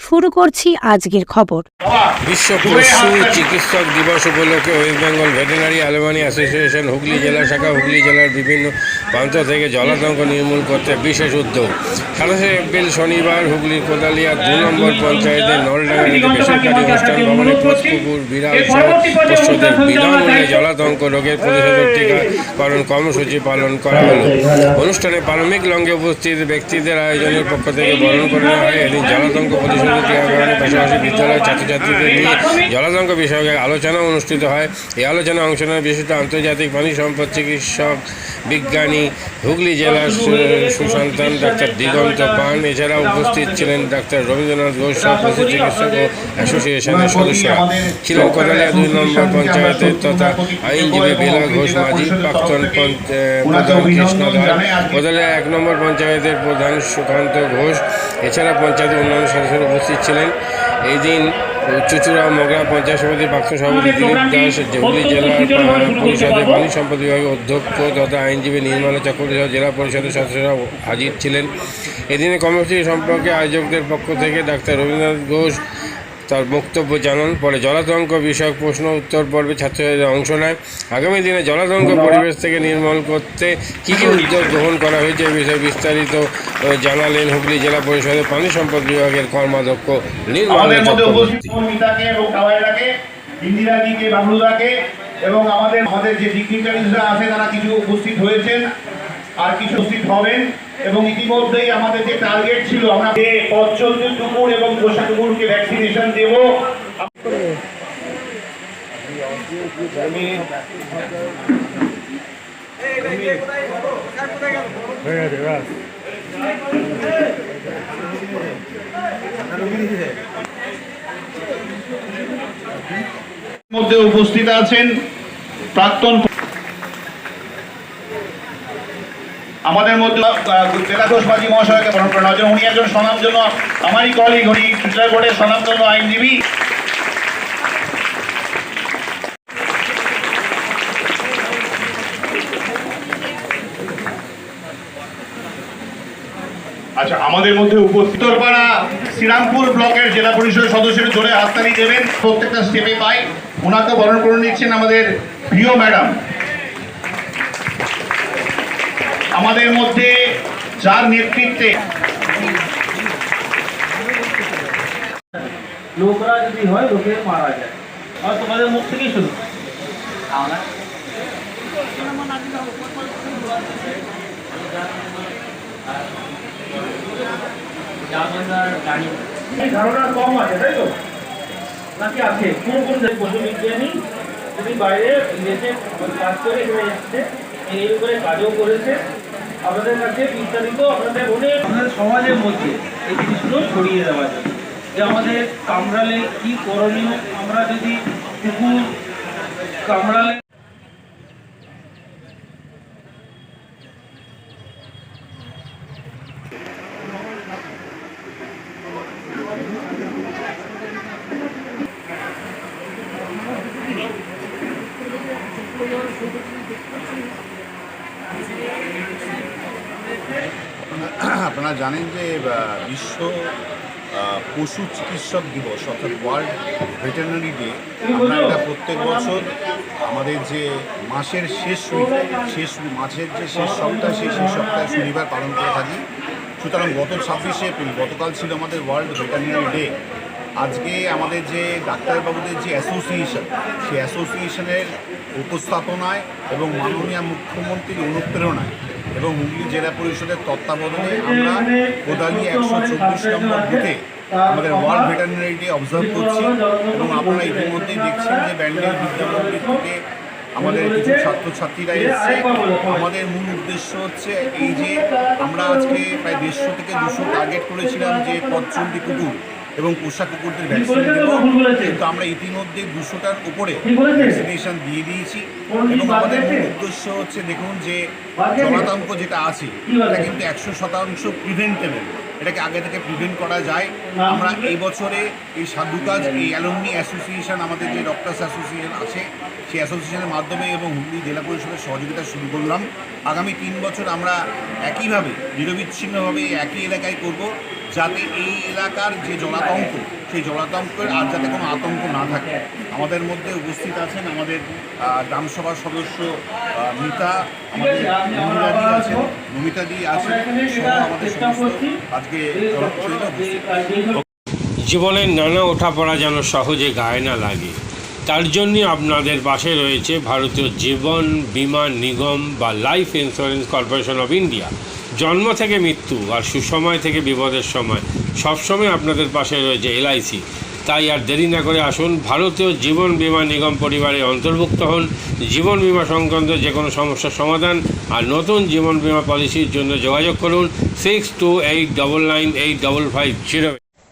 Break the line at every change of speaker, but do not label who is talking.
শুরু করছি আজকের খবর।
বিশ্ব পশু চিকিৎসক দিবস উপলক্ষে West Bengal veterinary alumni association Hooghly জেলা শাখা, হুগলি জেলার বিভিন্ন প্রান্ত থেকে জলাতঙ্ক নির্মূল করতে বিশেষ উদ্যোগ। সাতাশে এপ্রিল শনিবার হুগলির কোদালিয়া দু নম্বর পঞ্চায়েতের নলডাঙ্গাটিতে বেসরকারি অনুষ্ঠান ভবনে বিড়াল বিনামূল্যে জলাতঙ্ক রোগের প্রতিষেধক টিকাকরণ কর্মসূচি পালন করা হলো। অনুষ্ঠানে প্রারম্ভিক লঙ্গে উপস্থিত ব্যক্তিদের আয়োজনের পক্ষ থেকে বরণ করা হয়। এদিন জলাতঙ্ক প্রতিষেধক পাশাপাশি বিদ্যালয়ের ছাত্রছাত্রীদের নিয়ে জলাতঙ্ক বিষয়ে আলোচনা অনুষ্ঠিত হয়। এই আলোচনা অংশ নেয় বিশিষ্ট আন্তর্জাতিক পানি সম্পদ চিকিৎসক বিজ্ঞানী হুগলি জেলার সুসন্তান ডাক্তার দিগন্ত পান এছাড়া উপস্থিত ছিলেন ডাক্তার রবীন্দ্রনাথ ঘোষ পশু চিকিৎসক ও অ্যাসোসিয়েশনের সদস্যরা ছিলেন কোদালিয়া দুই নম্বর পঞ্চায়েতের তথা আইনজীবী বেলা ঘোষ মাঝি, প্রাক্তন প্রধান কৃষ্ণধর। কোদালিয়া এক নম্বর পঞ্চায়েতের প্রধান সুকান্ত ঘোষ। এছাড়া পঞ্চায়েতের অন্যান্য সদস্যরা উপস্থিত ছিলেন। এই দিন চুচুড়া মগরা পঞ্চায়েত সমিতির প্রাক্তন সভাপতি দিলীপ দাস হুগলি জেলা পরিষদের পানি সম্পদ বিভাগের অধ্যক্ষ তথা আইনজীবী নির্মলা চক্রবর্তী জেলা পরিষদের সদস্যরা হাজির ছিলেন। এদিনে কর্মসূচি সম্পর্কে আয়োজকদের পক্ষ থেকে ডাক্তার রবীন্দ্রনাথ ঘোষ তার বক্তব্য জানান। পরে জলাতঙ্ক বিষয়ক প্রশ্ন উত্তর পর্বে ছাত্রছাত্রীরা অংশ নেয়। আগামী দিনে জলাতঙ্ক পরিবেশ থেকে নির্মূল করতে কী কী উদ্যোগ গ্রহণ করা হয়েছে এ বিষয়ে বিস্তারিত জানালেন হুগলি জেলা পরিষদের পানি সম্পদ বিভাগের কর্মাধ্যক্ষ নির্মলা
ইন্দিরাজিকে বাবলুদাকে এবং আমাদের আমাদের যে ডিগনিটারিজরা আছে তারা কিছু উপস্থিত হয়েছেন আর কিছু উপস্থিত হবেন। এবং ইতিমধ্যেই আমাদের যে টার্গেট ছিল, আমরা যে পঞ্চল্লিশ কুকুর এবং পোষা কুকুরকে ভ্যাকসিনেশন দেব। উপস্থিত আছেন প্রাক্তন আমাদের মধ্যে বেলাঘোষ মাঝি মহাশয়কে বরণ করে নেওয়া উনি একজন স্বনামজন্য আমারই কলিগ উনি সুইজার বোর্ডের স্বনামজন্য আইনজীবী। আচ্ছা আমাদের মধ্যে উপস্থিত পাড়া শ্রীরামপুর ব্লকের জেলা পরিষদের সদস্যের ধরে হাততালি দেবেন। প্রত্যেকটা স্টেপে পাই। ওনাকে বরণ করে নিচ্ছেন আমাদের প্রিয় ম্যাডাম। আমাদের মধ্যে যার নেতৃত্বে
লোকরা যদি হয়, লোকে মারা যায়। তোমাদের মুখ থেকেই আমরা
ধারণা কম আছে, তাই তো?
নাকি আছে? কোন কোন জায়গায় পশু বিজ্ঞানী? যদি বাইরে দেশে কাজ করে এখানে এই উপরে কাজও করেছে। আপনাদের কাছে বিস্তারিত আপনাদের অনেক আমাদের সমাজের মধ্যে এই জিনিসগুলো ছড়িয়ে দেওয়া যায় যে আমাদের কামড়ালে কি করণীয়? আমরা যদি কুকুর কামড়ালে
আপনারা জানেন যে বিশ্ব পশু চিকিৎসক দিবস অর্থাৎ ওয়ার্ল্ড ভেটেরিনারি ডে আমরা এটা প্রত্যেক বছর আমাদের যে মাসের শেষ শেষ মাসের যে শেষ সপ্তাহ, সেই শেষ সপ্তাহে শনিবার পালন করে থাকি। সুতরাং গত ছাব্বিশে এপ্রিল, গতকাল ছিল আমাদের ওয়ার্ল্ড ভেটেরিনারি ডে আজকে আমাদের যে ডাক্তারবাবুদের যে অ্যাসোসিয়েশন সেই অ্যাসোসিয়েশনের উপস্থাপনায় এবং মাননীয় মুখ্যমন্ত্রীর অনুপ্রেরণায় এবং হুগলি জেলা পরিষদের তত্ত্বাবধানে আমরা কোদালি একশো চব্বিশ নম্বর বুথে আমাদের ওয়ার্ল্ড ভেটারিনারি ডে অবজার্ভ করছি এবং আপনারা ইতিমধ্যেই দেখছেন যে ব্যান্ডেল বিদ্যামন্দির থেকে আমাদের কিছু ছাত্রছাত্রীরা এসছে। আমাদের মূল উদ্দেশ্য হচ্ছে এই যে আমরা আজকে প্রায় দেড়শো থেকে দুশো টার্গেট করেছিলাম যে পথচন্ডী কুকুর। এবং পোষা কুকুরদের ভ্যাকসিন দেবো কিন্তু আমরা ইতিমধ্যে দুশোটার উপরে ভ্যাকসিনেশন দিয়ে দিয়েছি। এবং আমাদের মূল উদ্দেশ্য হচ্ছে দেখুন যে জলাতঙ্ক যেটা আছে এটা কিন্তু একশো শতাংশ প্রিভেন্টেবল এটাকে আগে থেকে প্রিভেন্ট করা যায়। আমরা এই বছরে এই সাধু কাজ এই অ্যালুমনি অ্যাসোসিয়েশন আমাদের যে ডক্টরস অ্যাসোসিয়েশন আছে সেই অ্যাসোসিয়েশনের মাধ্যমে এবং হুগলি জেলা পরিষদের সহযোগিতা শুরু করলাম। আগামী তিন বছর আমরা একইভাবে নিরবিচ্ছিন্নভাবে একই এলাকায় করব। যাতে এই এলাকার যে জলাতঙ্ক, সেই জলাতঙ্কের আর যাতে কোনো আতঙ্ক না থাকে। আমাদের মধ্যে উপস্থিত আছেন আমাদের গ্রামসভার সদস্য মিতা আমাদের নমিতাদি আছেন নমিতাদি আছেন আমাদের আজকে
জীবনের নানা ওঠাপড়া যেন সহজে গায়ে না লাগে। তার জন্যই আপনাদের পাশে রয়েছে ভারতীয় জীবন বীমা নিগম বা life insurance corporation of India. জন্ম থেকে মৃত্যু আর সুসময় থেকে বিপদের সময় সবসময় আপনাদের পাশে রয়েছে এলআইসি। তাই আর দেরি না করে আসুন, ভারতীয় জীবন বিমা নিগম পরিবারে অন্তর্ভুক্ত হন। জীবন বিমা সংক্রান্ত যে কোনো সমস্যার সমাধান আর নতুন জীবন বিমা পলিসির জন্য যোগাযোগ করুন six two eight double nine eight double five zero